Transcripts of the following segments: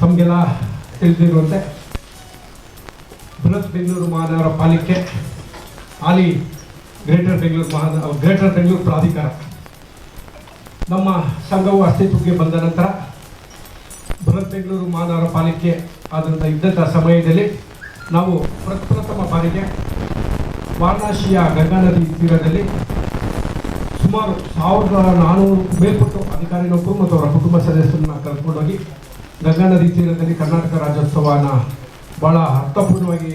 ತಮಗೆಲ್ಲ ತಿಳಿದಿರುವಂತೆ ಬೃಹತ್ ಬೆಂಗಳೂರು ಮಹಾನಗರ ಪಾಲಿಕೆ ಹಾಲಿ ಗ್ರೇಟರ್ ಬೆಂಗಳೂರು ಮಹಾನಗರ ಗ್ರೇಟರ್ ಬೆಂಗಳೂರು ಪ್ರಾಧಿಕಾರ. ನಮ್ಮ ಸಂಘವು ಅಸ್ತಿತ್ವಕ್ಕೆ ಬಂದ ನಂತರ ಬೃಹತ್ ಬೆಂಗಳೂರು ಮಹಾನಗರ ಪಾಲಿಕೆ ಆದಂಥ ಇದ್ದಂಥ ಸಮಯದಲ್ಲಿ ನಾವು ಪ್ರಪ್ರಥಮ ಬಾರಿಗೆ ವಾರಣಾಸಿಯ ಗಂಗಾ ನದಿ ತೀರದಲ್ಲಿ ಸುಮಾರು ಸಾವಿರದ ನಾನೂರು ಮೇಲ್ಪಟ್ಟು ಅಧಿಕಾರಿಗಳು ಮತ್ತು ಅವರ ಕುಟುಂಬ ಸದಸ್ಯರನ್ನ ಕರ್ಕೊಂಡೋಗಿ ಗಂಗಾ ತೀರದಲ್ಲಿ ಕರ್ನಾಟಕ ರಾಜ್ಯೋತ್ಸವನ ಬಹಳ ಅರ್ಥಪೂರ್ಣವಾಗಿ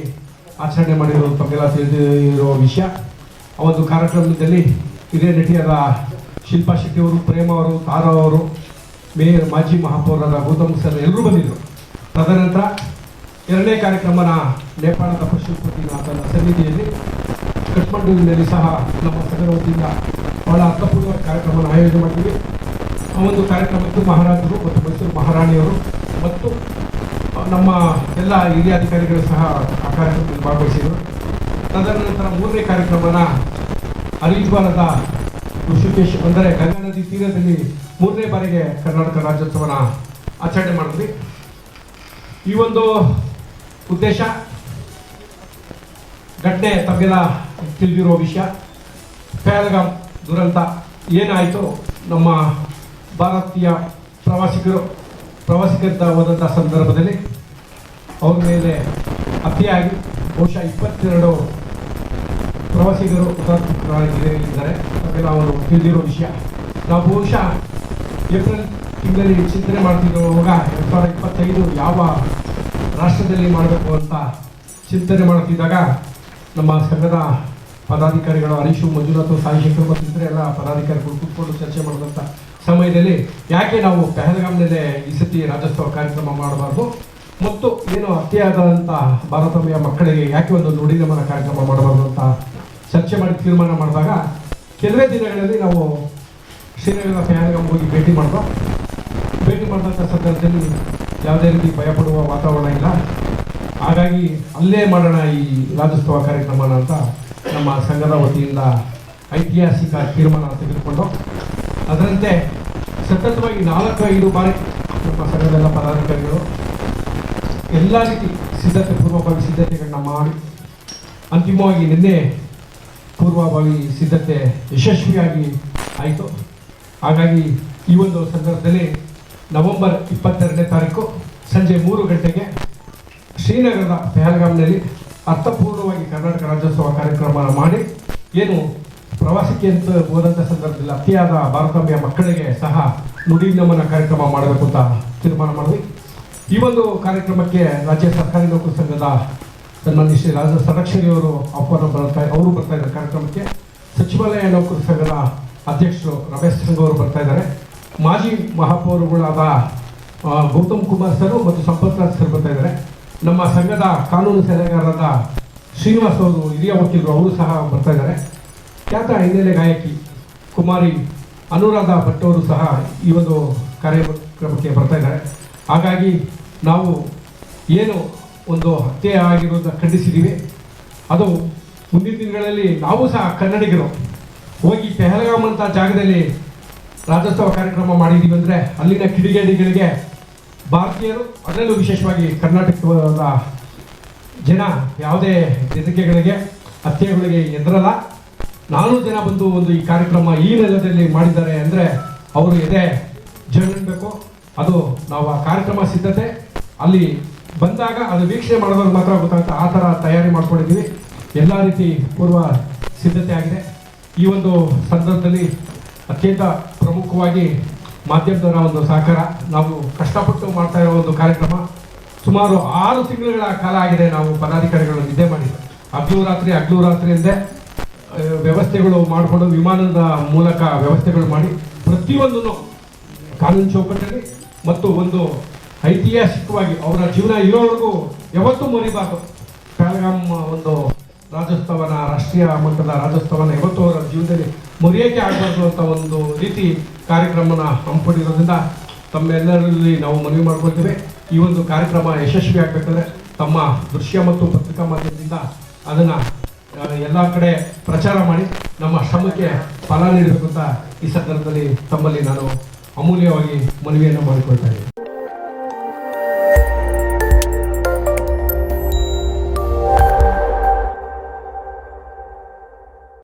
ಆಚರಣೆ ಮಾಡಿರೋ ತಮಗೆಲ್ಲ ತಿಳಿದಿರೋ ವಿಷಯ. ಆ ಒಂದು ಕಾರ್ಯಕ್ರಮದಲ್ಲಿ ಹಿರಿಯ ನಟಿಯಾದ ಶಿಲ್ಪಾ ಶೆಟ್ಟಿಯವರು ಪ್ರೇಮ ಅವರು, ತಾರಾ ಅವರು, ಮೇಯರ್ ಮಾಜಿ ಮಹಾಪೌರರಾದ ಗೌತಮ್ ಸರ್ ಎಲ್ಲರೂ ಬಂದಿದ್ದರು ತದನಂತರ ಎರಡನೇ ಕಾರ್ಯಕ್ರಮನ ನೇಪಾಳದ ಪಶುಪತಿನಾಥನ ಸನ್ನಿಧಿಯಲ್ಲಿ ಕಠ್ಮಂಡುವಿನಲ್ಲಿ ಸಹ ನಮ್ಮ ಸಂಘದ ಬಹಳ ಅರ್ಥಪೂರ್ಣ ಕಾರ್ಯಕ್ರಮವನ್ನು ಆಯೋಜನೆ ಮಾಡಿದ್ವಿ ಆ ಒಂದು ಕಾರ್ಯಕ್ರಮಕ್ಕೆ ಮಹಾರಾಜರು ಮತ್ತು ಮೈಸೂರು ಮಹಾರಾಣಿಯವರು ಮತ್ತು ನಮ್ಮ ಎಲ್ಲ ಹಿರಿಯ ಅಧಿಕಾರಿಗಳು ಸಹ ಆ ಕಾರ್ಯಕ್ರಮದಲ್ಲಿ ಭಾಗವಹಿಸಿದರು. ತದನಂತರ ಮೂರನೇ ಕಾರ್ಯಕ್ರಮನ ಹರಿದ್ವಾರದ ಋಷಿಕೇಶ್, ಅಂದರೆ ಗಂಗಾ ನದಿ ತೀರದಲ್ಲಿ ಮೂರನೇ ಬಾರಿಗೆ ಕರ್ನಾಟಕ ರಾಜ್ಯೋತ್ಸವನ ಆಚರಣೆ ಮಾಡಿದ್ವಿ. ಈ ಒಂದು ಉದ್ದೇಶ ಘಟನೆ ತಮಗೆಲ್ಲ ತಿಳಿದಿರೋ ವಿಷಯ. ಪಹಲ್ಗಾಮ್ ದುರಂತ ಏನಾಯಿತು ನಮ್ಮ ಭಾರತೀಯ ಪ್ರವಾಸಿಗರು ಪ್ರವಾಸಿಗರಿಂದ ಹೋದಂಥ ಸಂದರ್ಭದಲ್ಲಿ ಅವ್ರ ಮೇಲೆ ಅತಿಯಾಗಿ ಬಹುಶಃ ಇಪ್ಪತ್ತೆರಡು ಪ್ರವಾಸಿಗರು ಹುತಾತ್ಮರಾಗಿದ್ದಾರೆ ಅದನ್ನು ಅವರು ತಿಳಿದಿರೋ ವಿಷಯ. ನಾವು ಬಹುಶಃ ಏಪ್ರಿಲ್ ತಿಂಗಳಲ್ಲಿ ಚಿಂತನೆ ಮಾಡ್ತಿರುವಾಗ ಎರಡು ಸಾವಿರದ ಇಪ್ಪತ್ತೈದು ಯಾವ ರಾಷ್ಟ್ರದಲ್ಲಿ ಮಾಡಬೇಕು ಅಂತ ಚಿಂತನೆ ಮಾಡ್ತಿದ್ದಾಗ ನಮ್ಮ ಸಂಘದ ಪದಾಧಿಕಾರಿಗಳು ಹರೀಶು, ಮಂಜುನಾಥ್ ಸಾಯಿ ಶಂಕರ್ ಮತ್ತು ಇತರೆ ಎಲ್ಲ ಪದಾಧಿಕಾರಿಗಳು ಕೂತ್ಕೊಂಡು ಚರ್ಚೆ ಮಾಡಿದಂಥ ಸಮಯದಲ್ಲಿ ಯಾಕೆ ನಾವು ಪೆಹಲ್ಗಾಮ್ನಲ್ಲೇ ಈ ಸತಿ ರಾಜ್ಯೋತ್ಸವ ಕಾರ್ಯಕ್ರಮ ಮಾಡಬಾರ್ದು? ಮತ್ತು ಏನು ಅತಿಯಾದಂಥ ಭಾರತೀಯ ಮಕ್ಕಳಿಗೆ ಯಾಕೆ ಒಂದು ನುಡಿ ನಮನ ಕಾರ್ಯಕ್ರಮ ಮಾಡಬಾರ್ದು ಅಂತ ಚರ್ಚೆ ಮಾಡಿ ತೀರ್ಮಾನ ಮಾಡಿದಾಗ ಕೆಲವೇ ದಿನಗಳಲ್ಲಿ ನಾವು ಶ್ರೀನಗರ ಪೆಹಲ್ಗಾಮ್ ಹೋಗಿ ಭೇಟಿ ಮಾಡಿದ್ವು ಭೇಟಿ ಮಾಡಿದಂಥ ಸಂದರ್ಭದಲ್ಲಿ ಯಾವುದೇ ರೀತಿ ಭಯಪಡುವ ವಾತಾವರಣ ಇಲ್ಲ. ಹಾಗಾಗಿ ಅಲ್ಲೇ ಮಾಡೋಣ ಈ ರಾಜ್ಯೋತ್ಸವ ಕಾರ್ಯಕ್ರಮನ ಅಂತ ನಮ್ಮ ಸಂಘದ ವತಿಯಿಂದ ಐತಿಹಾಸಿಕ ತೀರ್ಮಾನ ತೆಗೆದುಕೊಂಡು ಅದರಂತೆ ಸತತವಾಗಿ ನಾಲ್ಕು ಐದು ಬಾರಿ ನಮ್ಮ ಸಂಘದೆಲ್ಲ ಪದಾಧಿಕಾರಿಗಳು ಎಲ್ಲ ರೀತಿ ಸಿದ್ಧತೆ, ಪೂರ್ವಭಾವಿ ಸಿದ್ಧತೆಗಳನ್ನ ಮಾಡಿ ಅಂತಿಮವಾಗಿ ನಿನ್ನೆ ಪೂರ್ವಭಾವಿ ಸಿದ್ಧತೆ ಯಶಸ್ವಿಯಾಗಿ ಆಯಿತು. ಹಾಗಾಗಿ ಈ ಒಂದು ಸಂದರ್ಭದಲ್ಲಿ ನವೆಂಬರ್ ಇಪ್ಪತ್ತೆರಡನೇ ತಾರೀಕು ಸಂಜೆ ಮೂರು ಗಂಟೆಗೆ ಶ್ರೀನಗರದ ಪೆಹಲ್ಗಾಮ್ನಲ್ಲಿ ಅರ್ಥಪೂರ್ಣವಾಗಿ ಕರ್ನಾಟಕ ರಾಜ್ಯೋತ್ಸವ ಕಾರ್ಯಕ್ರಮ ಮಾಡಿ ಏನು ಪ್ರವಾಸಕ್ಕೆ ಅಂತ ಹೋದಂಥ ಸಂದರ್ಭದಲ್ಲಿ ಅತಿಯಾದ ಭಾರತಾಂಬೆಯ ಮಕ್ಕಳಿಗೆ ಸಹ ನುಡಿ ನಮನ ಕಾರ್ಯಕ್ರಮ ಮಾಡಬೇಕು ಅಂತ ತೀರ್ಮಾನ ಮಾಡಿದ್ವಿ. ಈ ಒಂದು ಕಾರ್ಯಕ್ರಮಕ್ಕೆ ರಾಜ್ಯ ಸರ್ಕಾರಿ ನೌಕರ ಸಂಘದ ಸನ್ಮಾನ್ಯ ಶ್ರೀ ರಾಜ ಸಂರಕ್ಷಣೆಯವರು ಆಹ್ವಾನ ಬರ್ತಾ ಅವರು ಬರ್ತಾ ಇದ್ದಾರೆ ಕಾರ್ಯಕ್ರಮಕ್ಕೆ. ಸಚಿವಾಲಯ ನೌಕರ ಸಂಘದ ಅಧ್ಯಕ್ಷರು ರಮೇಶ್ ಸಂಘ ಅವರು ಬರ್ತಾ ಇದ್ದಾರೆ. ಮಾಜಿ ಮಹಾಪೌರುಗಳಾದ ಗೌತಮ್ ಕುಮಾರ್ ಸರ್ ಮತ್ತು ಸಂಪತ್ ರಾಜ್ ಸರ್ ಬರ್ತಾ ಇದ್ದಾರೆ. ನಮ್ಮ ಸಂಘದ ಕಾನೂನು ಸಲಹೆಗಾರರಾದ ಶ್ರೀನಿವಾಸ್ ಅವರು, ಹಿರಿಯ ವಕೀಲರು ಅವರು ಸಹ ಬರ್ತಾ ಇದ್ದಾರೆ. ಖ್ಯಾತ ಹಿನ್ನೆಲೆ ಗಾಯಕಿ ಕುಮಾರಿ ಅನುರಾಧ ಭಟ್ ಅವರು ಸಹ ಈ ಒಂದು ಕಾರ್ಯಕ್ರಮಕ್ಕೆ ಬರ್ತಾ ಇದ್ದಾರೆ. ಹಾಗಾಗಿ ನಾವು ಏನು ಒಂದು ಹತ್ಯೆ ಆಗಿರೋದನ್ನ ಖಂಡಿಸಿದ್ದೀವಿ. ಅದು ಮುಂದಿನ ದಿನಗಳಲ್ಲಿ ನಾವು ಸಹ ಕನ್ನಡಿಗರು ಹೋಗಿ ಪೆಹಲ್ಗಾಮ್ ಅಂತ ಜಾಗದಲ್ಲಿ ರಾಜ್ಯೋತ್ಸವ ಕಾರ್ಯಕ್ರಮ ಮಾಡಿದ್ದೀವಿ ಅಂದರೆ ಅಲ್ಲಿನ ಕಿಡಿಗೇಡಿಗಳಿಗೆ ಭಾರತೀಯರು ಅದರಲ್ಲೂ ವಿಶೇಷವಾಗಿ ಕರ್ನಾಟಕದ ಜನ ಯಾವುದೇ ಹೆದರಿಕೆಗಳಿಗೆ ಹತ್ಯೆಗಳಿಗೆ ಎದುರಲ್ಲ. ನಾನೂರು ಜನ ಬಂದು ಒಂದು ಈ ಕಾರ್ಯಕ್ರಮ ಈ ನೆಲದಲ್ಲಿ ಮಾಡಿದ್ದಾರೆ ಅಂದರೆ ಅವರು ಎದೆ ಜನಬೇಕು ಅದು ನಾವು ಆ ಕಾರ್ಯಕ್ರಮ ಸಿದ್ಧತೆ. ಅಲ್ಲಿ ಬಂದಾಗ ಅದು ವೀಕ್ಷಣೆ ಮಾಡೋದ್ರಲ್ಲಿ ಮಾತ್ರ ಗೊತ್ತಾಗುತ್ತೆ ಆ ಥರ ತಯಾರಿ ಮಾಡ್ಕೊಂಡಿದ್ದೀವಿ. ಎಲ್ಲ ರೀತಿ ಪೂರ್ವ ಸಿದ್ಧತೆ ಆಗಿದೆ. ಈ ಒಂದು ಸಂದರ್ಭದಲ್ಲಿ ಅತ್ಯಂತ ಪ್ರಮುಖವಾಗಿ ಮಾಧ್ಯಮದವರ ಒಂದು ಸಹಕಾರ. ನಾವು ಕಷ್ಟಪಟ್ಟು ಮಾಡ್ತಾ ಇರೋ ಒಂದು ಕಾರ್ಯಕ್ರಮ. ಸುಮಾರು ಆರು ತಿಂಗಳುಗಳ ಕಾಲ ಆಗಿದೆ ನಾವು ಪದಾಧಿಕಾರಿಗಳು ನಿದ್ದೆ ಮಾಡಿ. ಹಗ್ಲು ರಾತ್ರಿ ಹಗ್ಲು ರಾತ್ರಿ ವ್ಯವಸ್ಥೆಗಳು ಮಾಡಿಕೊಂಡು ವಿಮಾನದ ಮೂಲಕ ವ್ಯವಸ್ಥೆಗಳು ಮಾಡಿ ಪ್ರತಿಯೊಂದನ್ನು ಕಾನೂನು ಚೌಕಟ್ಟಲ್ಲಿ ಮತ್ತು ಒಂದು ಐತಿಹಾಸಿಕವಾಗಿ ಅವರ ಜೀವನ ಇರೋವರೆಗೂ ಯಾವತ್ತೂ ಮರಿಬಾರ್ದು. ಪಹಲ್ಗಾಮ್ ಒಂದು ರಾಜ್ಯೋತ್ಸವನ, ರಾಷ್ಟ್ರೀಯ ಮಟ್ಟದ ರಾಜ್ಯೋತ್ಸವನ ಯಾವತ್ತೂ ಅವರ ಜೀವನದಲ್ಲಿ ಮುರಿಯೋಕೆ ಆಗಬಾರ್ದು ಅಂತ ಒಂದು ರೀತಿ ಕಾರ್ಯಕ್ರಮನ ಹಮ್ಮಿಕೊಂಡಿರೋದ್ರಿಂದ ತಮ್ಮೆಲ್ಲರಲ್ಲಿ ನಾವು ಮನವಿ ಮಾಡ್ಕೊಳ್ತೇವೆ. ಈ ಒಂದು ಕಾರ್ಯಕ್ರಮ ಯಶಸ್ವಿ ಆಗಬೇಕಂದ್ರೆ ತಮ್ಮ ದೃಶ್ಯ ಮತ್ತು ಪತ್ರಿಕಾ ಮಾಧ್ಯಮದಿಂದ ಅದನ್ನು ಎಲ್ಲ ಕಡೆ ಪ್ರಚಾರ ಮಾಡಿ ನಮ್ಮ ಶ್ರಮಕ್ಕೆ ಫಲ ನೀಡಬೇಕು ಅಂತ ಈ ಸಂದರ್ಭದಲ್ಲಿ ತಮ್ಮಲ್ಲಿ ನಾನು ಅಮೂಲ್ಯವಾಗಿ ಮನವಿಯನ್ನು ಮಾಡಿಕೊಳ್ತಾ ಇದ್ದೀನಿ.